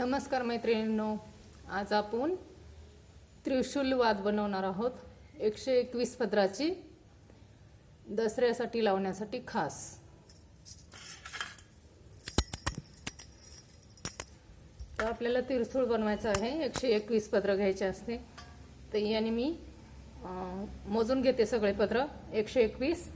नमस्कार मैत्रिणींनो आज आपण त्रिशूल वाद बनवणार आहोत एकशे एकवीस पदराची दसऱ्यासाठी लावण्यासाठी खास. तर आपल्याला तिरसूळ बनवायचं आहे एकशे एकवीस पत्र घ्यायचे असते तर याने मी मोजून घेते सगळे पत्र एकशे एकवीस.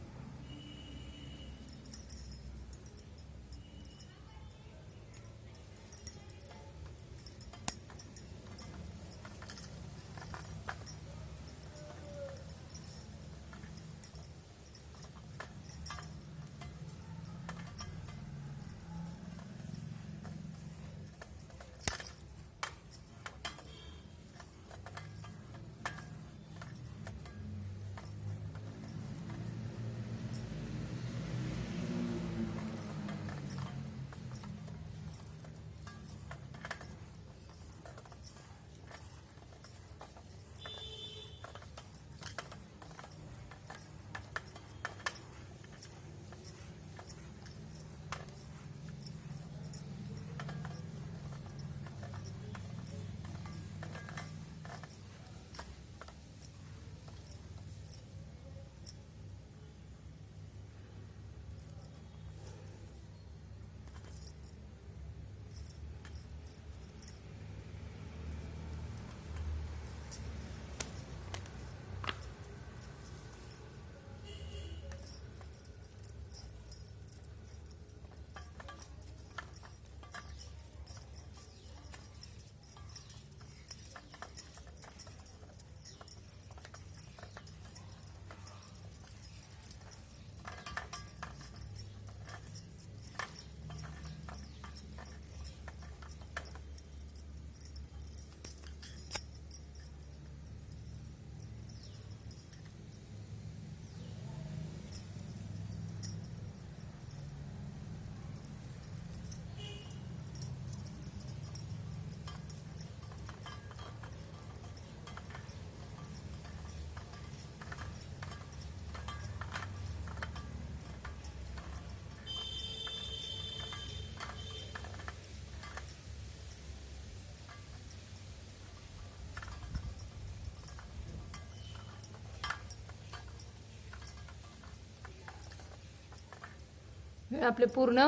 हे आपले पूर्ण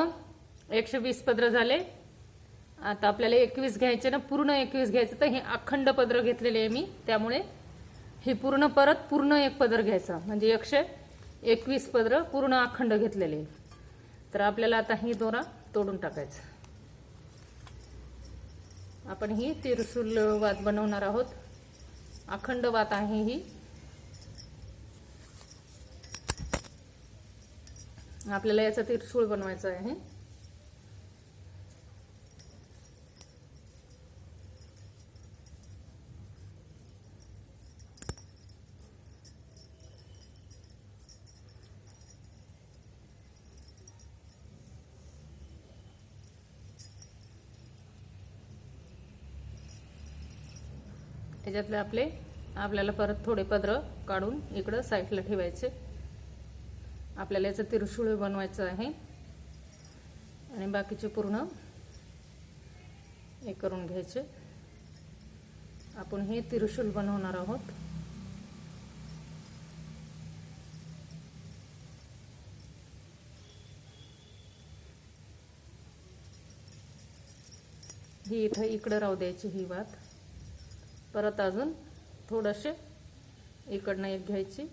एकशे वीस पदर झाले. आता आपल्याला एकवीस घ्यायचे ना पूर्ण एकवीस घ्यायचं तर हे अखंड पदर घेतलेले आहे मी. त्यामुळे हे पूर्ण परत पूर्ण एक पदर घ्यायचं. म्हणजे एकशे एकवीस पदर पूर्ण अखंड घेतलेले. आहे. तर आपल्याला आता ही दोरा तोडून टाकायचं. आपण ही तिरसूल वात बनवणार आहोत. अखंड वात आहे ही. आपल्याला याचा तिरसूळ बनवायचा आहे. त्याच्यातले आपले आपल्याला परत थोडे पदर काढून इकडं साईडला ठेवायचे. आपल्याला याचं तिरशुळ बनवायचं आहे. आणि बाकीचे पूर्ण हे करून घ्यायचे. आपण हे तिरशूल बनवणार आहोत. ही इथं इकडं राहू द्यायची ही वात. परत अजून थोडंसे इकडनं एक घ्यायची.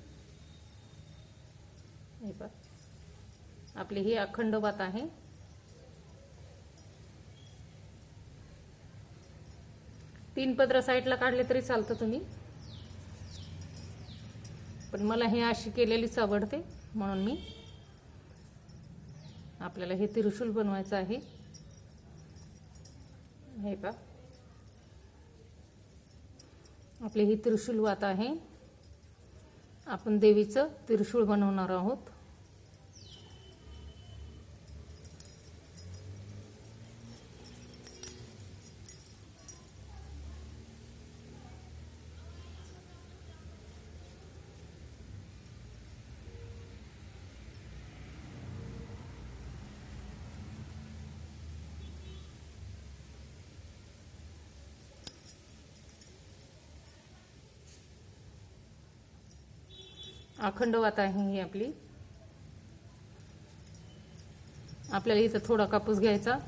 हे बघ आपली ही अखंड भात आहे. तीन पत्र साईडला काढले तरी चालतं तुम्ही. पण मला हे अशी केलेलीच आवडते म्हणून मी आपल्याला हे त्रिशूल बनवायचं आहे. हे का आपली ही त्रिशूल वात आहे. आपण देवीचं त्रिशूळ बनवणार आहोत. अखंड वात आहे ही आपली. आपल्याला इथं थोडा कापूस घ्यायचा.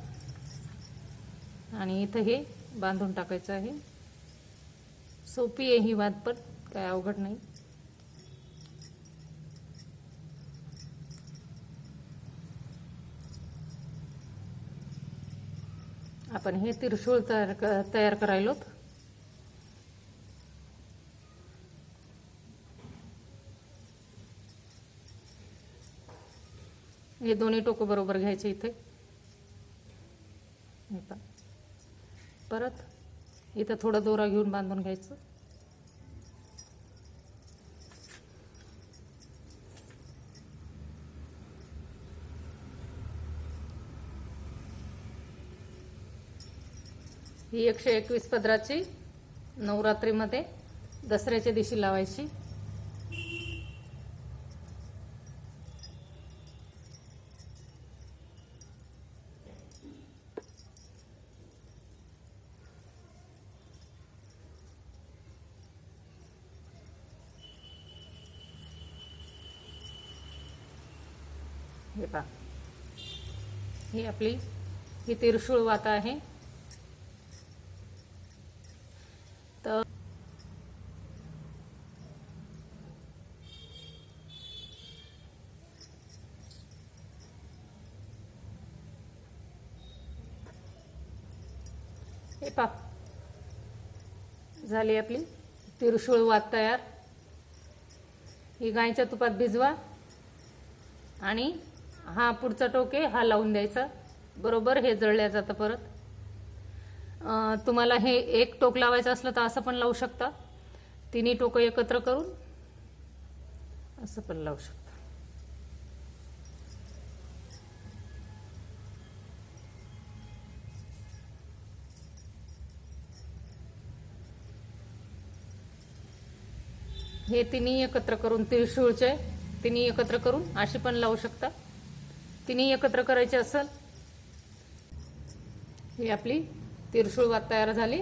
आणि इथं हे बांधून टाकायचं आहे. सोपी आहे ही वात पण काय अवघड नाही. आपण हे तिरशूळ तयार क- तयार करायलोत. हे दोन्ही टोकं बरोबर घ्यायचे इथे. परत इथं थोडा दोरा घेऊन बांधून घ्यायचं. ही एकशे एकवीस पदराची नवरात्रीमध्ये दसऱ्याच्या दिवशी लावायची. हे पहा. ही आपली ही तिरशूळ वाता आहे. तर हे पा झाली आपली तिरशूळ वात तयार. ही गायच्या तुपात भिजवा आणि हा पुढचा टोके हा लावून द्यायचा. बरोबर? हे जळल्या जातं परत. तुम्हाला हे एक टोक लावायचं असलं तर असं पण लावू शकता. तिन्ही टोकं एकत्र करून असं पण लावू शकता. हे तिन्ही एकत्र करून त्रिशूळचे तिन्ही एकत्र करून अशी पण लावू शकता. तिन्ही एकत्र करायचे असेल? ही आपली तिरशूळ वात तयार झाली.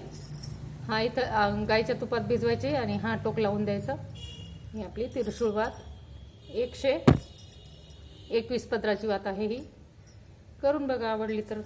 हा इथं गाईच्या तुपात भिजवायची आणि हा टोक लावून द्यायचा. ही आपली तिरशूळ वात. एकशे एकवीस पत्राची वात आहे ही. करून बघा आवडली तर.